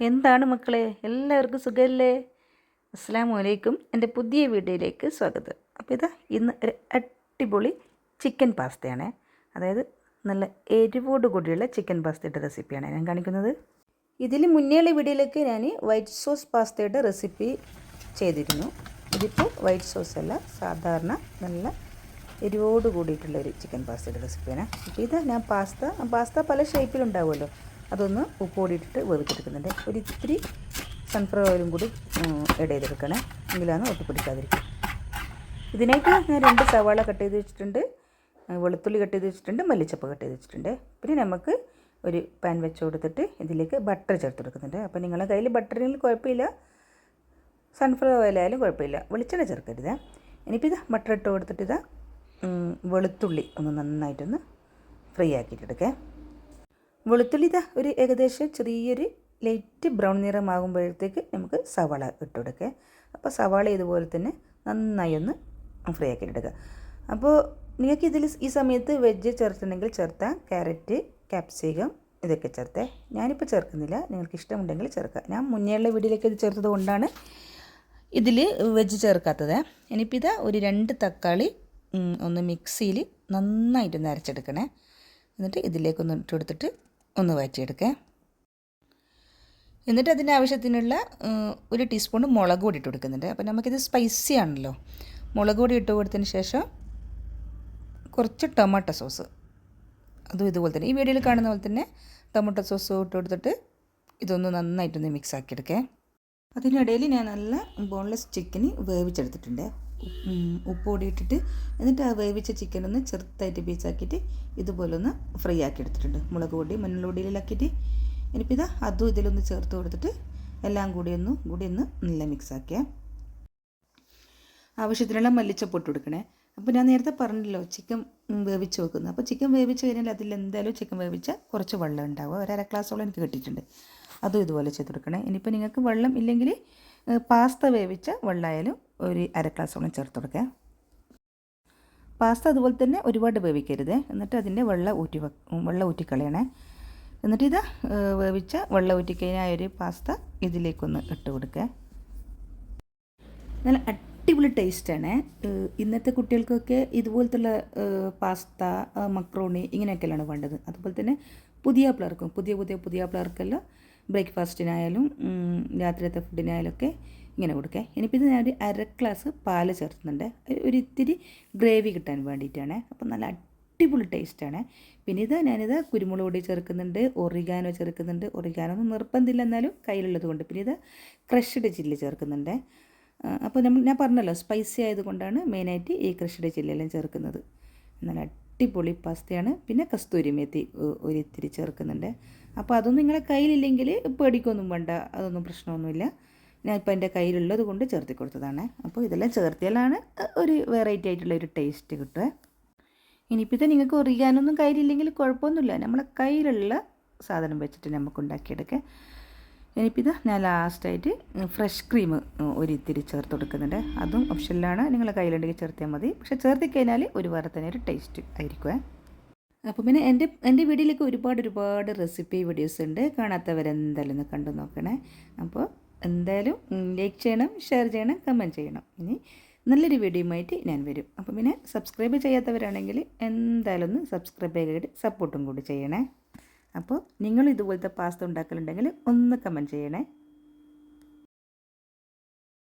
എന്താണ് മക്കളെ? എല്ലാവർക്കും സുഖമല്ലേ അസ്സാം അലൈക്കും എന്റെ പുതിയ വീഡിയോയിലേക്ക് സ്വാഗതം. അപ്പോൾ ഇതാ ഇന്ന് ഒരു അടിപൊളി ചിക്കൻ പാസ്തയാണ്. അതായത് നല്ല എരിവോട് കൂടിയുള്ള ചിക്കൻ പാസ്തയുടെ റെസിപ്പിയാണ് ഞാൻ കാണിക്കുന്നത്. ഇതിൽ മുന്നേയുള്ള വീഡിയോയിലേക്ക് ഞാൻ വൈറ്റ് സോസ് പാസ്തയുടെ റെസിപ്പി ചെയ്തിരുന്നു. ഇതിപ്പോൾ വൈറ്റ് സോസ് അല്ല സാധാരണ നല്ല എരിവോട് കൂടിയിട്ടുള്ള ഒരു ചിക്കൻ പാസ്തയുടെ റെസിപ്പിയാണ്. അപ്പോൾ ഇത് ഞാൻ പാസ്ത പാസ്ത പല ഷേപ്പിലുണ്ടാവുമല്ലോ അതൊന്ന് ഉപ്പ് കൂടിയിട്ടിട്ട് വേവിച്ചെടുക്കുന്നുണ്ട്. ഒരു ഇത്തിരി സൺഫ്ലവർ ഓയിലും കൂടി ഇട ചെയ്തെടുക്കണേ. എങ്കിലാണ് ഒട്ടിപ്പിടിക്കാതിരിക്കും ഇതിനായിട്ട് ഞാൻ രണ്ട് സവാള കട്ട് ചെയ്ത് വെച്ചിട്ടുണ്ട്. വെളുത്തുള്ളി കട്ട് ചെയ്ത് വെച്ചിട്ടുണ്ട്. മല്ലിച്ചപ്പ് കട്ട് ചെയ്ത് വെച്ചിട്ടുണ്ട്. പിന്നെ നമുക്ക് ഒരു പാൻ വെച്ച് കൊടുത്തിട്ട് ഇതിലേക്ക് ബട്ടർ ചേർത്ത് കൊടുക്കുന്നുണ്ട്. അപ്പോൾ നിങ്ങളുടെ കയ്യിൽ ബട്ടറിൽ കുഴപ്പമില്ല. സൺഫ്ലവർ ഓയിലായാലും കുഴപ്പമില്ല. വെളിച്ചെണ്ണ ചേർക്കരുത്. ഇനിയിപ്പോൾ ഇത് ബട്ടർ ഇട്ട് കൊടുത്തിട്ട് ഇതാ വെളുത്തുള്ളി ഒന്ന് നന്നായിട്ടൊന്ന് ഫ്രൈ ആക്കിയിട്ടെടുക്കേ. വെളുത്തുള്ളി ഇതാ ഒരു ഏകദേശം ചെറിയൊരു ലൈറ്റ് ബ്രൗൺ നിറമാകുമ്പോഴത്തേക്ക് നമുക്ക് സവാള ഇട്ട് കൊടുക്കുക. അപ്പോൾ സവാള ഇതുപോലെ തന്നെ നന്നായി ഒന്ന് ഫ്രൈ ആക്കി എടുക്കുക. അപ്പോൾ നിങ്ങൾക്ക് ഇതിൽ ഈ സമയത്ത് വെജ് ചേർത്തിട്ടുണ്ടെങ്കിൽ ചേർത്താൽ ക്യാരറ്റ് ക്യാപ്സിക്കം ഇതൊക്കെ ചേർത്തേ ഞാനിപ്പോൾ ചേർക്കുന്നില്ല. നിങ്ങൾക്ക് ഇഷ്ടമുണ്ടെങ്കിൽ ചേർക്കുക. ഞാൻ മുന്നേയുള്ള വീഡിയോയിലേക്ക് ഇത് ചേർത്തത് കൊണ്ടാണ് ഇതിൽ വെജ് ചേർക്കാത്തത്. ഇനിയിപ്പോൾ ഇതാ ഒരു രണ്ട് തക്കാളി ഒന്ന് മിക്സിയിൽ നന്നായിട്ടൊന്ന് അരച്ചെടുക്കണേ. എന്നിട്ട് ഇതിലേക്കൊന്ന് ഇട്ട് കൊടുത്തിട്ട് ഒന്ന് വഴറ്റിയെടുക്കേ. എന്നിട്ട് അതിന്റെ ആവശ്യത്തിനുള്ള ഒരു ടീസ്പൂൺ മുളക് പൊടി ഇട്ട് കൊടുക്കുന്നുണ്ട്. അപ്പോൾ നമുക്കിത് സ്പൈസി ആണല്ലോ. മുളക് പൊടി ഇട്ട് കൊടുത്തതിന് ശേഷം കുറച്ച് ടൊമാറ്റോ സോസ് അതും ഇതുപോലെ തന്നെ. ഈ വീഡിയോയിൽ കാണുന്ന പോലെ തന്നെ ടൊമാറ്റോ സോസ് ഇട്ട് കൊടുത്തിട്ട് ഇതൊന്ന് നന്നായിട്ടൊന്ന് മിക്സ് ആക്കിയെടുക്കേ. അതിനിടയിൽ ഞാൻ നല്ല ബോൺലെസ് ചിക്കന് വേവിച്ചെടുത്തിട്ടുണ്ട്. ഉപ്പ് പൊടി ഇട്ടിട്ട് എന്നിട്ട് ആ വേവിച്ച ചിക്കൻ ഒന്ന് ചെറുതായിട്ട് പീസാക്കിയിട്ട് ഇതുപോലെ ഒന്ന് ഫ്രൈ ആക്കി എടുത്തിട്ടുണ്ട്. മുളക് പൊടി മഞ്ഞൾപൊടിയിലാക്കിയിട്ട് ഇനിയിപ്പോൾ ഇതാ അതും ഇതിലൊന്ന് ചേർത്ത് കൊടുത്തിട്ട് എല്ലാം കൂടി ഒന്ന് കൂടി ഒന്ന് നല്ല മിക്സ് ആക്കിയ. ആവശ്യത്തിനുള്ള മല്ലിച്ചപ്പൊട്ട് കൊടുക്കണേ. അപ്പോൾ ഞാൻ നേരത്തെ പറഞ്ഞല്ലോ ചിക്കൻ വേവിച്ച് വെക്കുന്നത് അപ്പോൾ ചിക്കൻ വേവിച്ച് കഴിഞ്ഞാൽ അതിൽ എന്തായാലും ചിക്കൻ വേവിച്ച കുറച്ച് വെള്ളം ഉണ്ടാവും. ഒരു അര ഗ്ലാസോളം എനിക്ക് കിട്ടിയിട്ടുണ്ട്. അതും ഇതുപോലെ ചെയ്ത് കൊടുക്കണേ. ഇനിയിപ്പോൾ നിങ്ങൾക്ക് വെള്ളം ഇല്ലെങ്കിൽ പാസ്ത വേവിച്ച വെള്ളമായാലും ഒരു അര ഗ്ലാസ്സോളം ചേർത്ത് കൊടുക്കുക. പാസ്ത അതുപോലെ തന്നെ ഒരുപാട് വേവിക്കരുത്. എന്നിട്ട് അതിന്റെ വെള്ളം ഊറ്റി വെള്ളം ഊറ്റിക്കളയണേ എന്നിട്ട് ഇത് വേവിച്ച വെള്ളം ഊറ്റിക്കഴിഞ്ഞാൽ ഒരു പാസ്ത ഇതിലേക്കൊന്ന് ഇട്ട് കൊടുക്കുക. നല്ല അടിപൊളി ടേസ്റ്റാണ് ഇന്നത്തെ കുട്ടികൾക്കൊക്കെ ഇതുപോലത്തുള്ള പാസ്ത മക്രോണി ഇങ്ങനെയൊക്കെയാണ് വേണ്ടത്. അതുപോലെ തന്നെ പുതിയ പിള്ളേർക്കും പുതിയ പുതിയ പുതിയ പിള്ളേർക്കെല്ലാം ബ്രേക്ക്ഫാസ്റ്റിനായാലും രാത്രിയത്തെ ഫുഡിനായാലും ഒക്കെ ഇങ്ങനെ കൊടുക്കുക. ഇനിയിപ്പോൾ ഇത് ഞാനൊരു അര ഗ്ലാസ് പാൽ ചേർത്തുന്നുണ്ട് ഒരു ഇത്തിരി ഗ്രേവി കിട്ടാൻ വേണ്ടിയിട്ടാണ്. അപ്പം നല്ല അടിപൊളി ടേസ്റ്റാണ്. പിന്നെ ഇത് ഞാനിത് കുരുമുളക് പൊടി ചേർക്കുന്നുണ്ട് ഒറിഗാനോ ചേർക്കുന്നുണ്ട്. ഒറിഗാനോ ഒന്നും നിർബന്ധമില്ല എന്നാലും കയ്യിലുള്ളത് കൊണ്ട്. പിന്നെ ഇത് ക്രഷ്ഡ് ചില്ലി ചേർക്കുന്നുണ്ട്. അപ്പോൾ നമ്മൾ ഞാൻ പറഞ്ഞല്ലോ സ്പൈസി ആയതുകൊണ്ടാണ് മെയിനായിട്ട് ഈ ക്രഷ്ഡ് ചില്ലിയെല്ലാം ചേർക്കുന്നത്. നല്ല അടിപൊളി പാസ്തയാണ്. പിന്നെ കസ്തൂരി മേത്തി ഒരു ഇത്തിരി ചേർക്കുന്നുണ്ട്. അപ്പോൾ അതൊന്നും നിങ്ങളെ കയ്യിലില്ലെങ്കിൽ പേടിക്കൊന്നും വേണ്ട അതൊന്നും പ്രശ്നമൊന്നുമില്ല. ഞാൻ ഇപ്പോൾ എന്റെ കയ്യിലുള്ളത് കൊണ്ട് ചേർത്തി കൊടുത്തതാണ്. അപ്പോൾ ഇതെല്ലാം ചേർത്തിയാലാണ് ഒരു വെറൈറ്റി ആയിട്ടുള്ള ഒരു ടേസ്റ്റ് കിട്ടുക. ഇനിയിപ്പോൾ ഇത് നിങ്ങൾക്ക് ഒറിയാനൊന്നും കയ്യിലില്ലെങ്കിൽ കുഴപ്പമൊന്നുമില്ല. നമ്മളെ കയ്യിലുള്ള സാധനം വെച്ചിട്ട് നമുക്ക് ഉണ്ടാക്കിയെടുക്കുക ഇനിയിപ്പോൾ ഇത് ഞാൻ ലാസ്റ്റായിട്ട് ഫ്രഷ് ക്രീം ഒരിത്തിരി ചേർത്ത് കൊടുക്കുന്നുണ്ട്. അതും ഓപ്ഷനിലാണ്. നിങ്ങളെ കയ്യിലുണ്ടെങ്കിൽ ചേർത്തിയാൽ മതി. പക്ഷേ ചേർത്തി കഴിഞ്ഞാൽ ഒരു തന്നെ ഒരു ടേസ്റ്റ് ആയിരിക്കുമേ അപ്പോൾ പിന്നെ എന്റെ എന്റെ വീഡിയോയിലേക്ക് ഒരുപാട് ഒരുപാട് റെസിപ്പി വീഡിയോസ് ഉണ്ട്. കാണാത്തവരെന്തായാലും ഒന്ന് കണ്ടു നോക്കണേ. അപ്പോൾ എന്തായാലും ലൈക്ക് ചെയ്യണം ഷെയർ ചെയ്യണം കമന്റ് ചെയ്യണം. ഇനി നല്ലൊരു വീഡിയോയുമായിട്ട് ഞാൻ വരും. അപ്പോൾ പിന്നെ സബ്സ്ക്രൈബ് ചെയ്യാത്തവരാണെങ്കിൽ എന്തായാലും ഒന്ന് സബ്സ്ക്രൈബ് ചെയ്തിട്ട് സപ്പോർട്ടും കൂടി ചെയ്യണേ. അപ്പോൾ നിങ്ങൾ ഇതുപോലത്തെ പാസ്ത ഉണ്ടാക്കലുണ്ടെങ്കിൽ ഒന്ന് കമന്റ് ചെയ്യണേ.